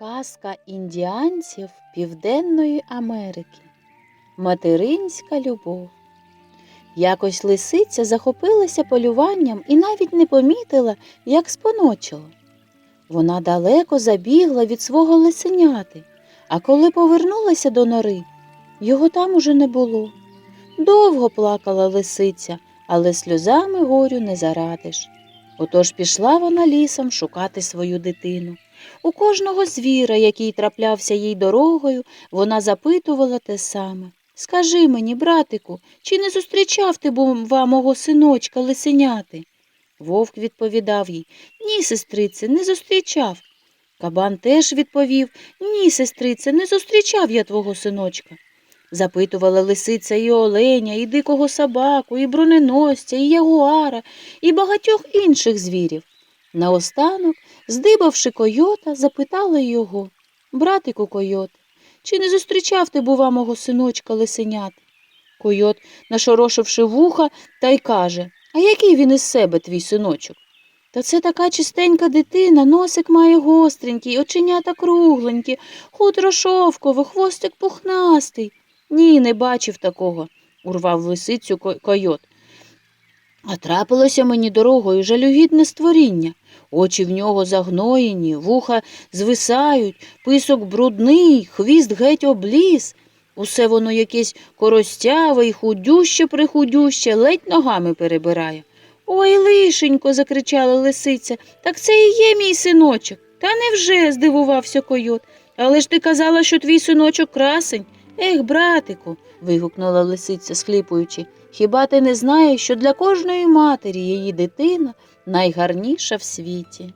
Казка індіанців Південної Америки. Материнська любов. Якось лисиця захопилася полюванням і навіть не помітила, як споночила. Вона далеко забігла від свого лисеняти, а коли повернулася до нори, його там уже не було. Довго плакала лисиця, але сльозами горю не зарадиш. Отож пішла вона лісом шукати свою дитину. У кожного звіра, який траплявся їй дорогою, вона запитувала те саме. Скажи мені, братику, чи не зустрічав ти бува мого синочка лисеняти? Вовк відповідав їй Ні, сестрице, не зустрічав. Кабан теж відповів Ні, сестрице, не зустрічав я твого синочка. Запитувала лисиця і оленя, і дикого собаку, і броненосця, і ягуара, і багатьох інших звірів. Наостанок, здибавши койота, запитала його Братику койот, чи не зустрічав ти, бува, мого синочка лисенят? Койот, нашорошивши вуха, та й каже А який він із себе, твій синочок? Та це така чистенька дитина, носик має гостренький, оченята кругленькі, хутро шовкове, хвостик пухнастий. Ні, не бачив такого, урвав лисицю койот. А трапилося мені дорогою жалюгідне створіння. Очі в нього загноєні, вуха звисають, писок брудний, хвіст геть обліз. Усе воно якесь коростяве й худюще прихудюще, ледь ногами перебирає. Ой, лишенько, закричала лисиця, так це і є мій синочок. Та невже? здивувався койот. Але ж ти казала, що твій синочок красень. Ех, братику, вигукнула лисиця, схліпуючи. Хіба ти не знаєш, що для кожної матері її дитина найгарніша в світі?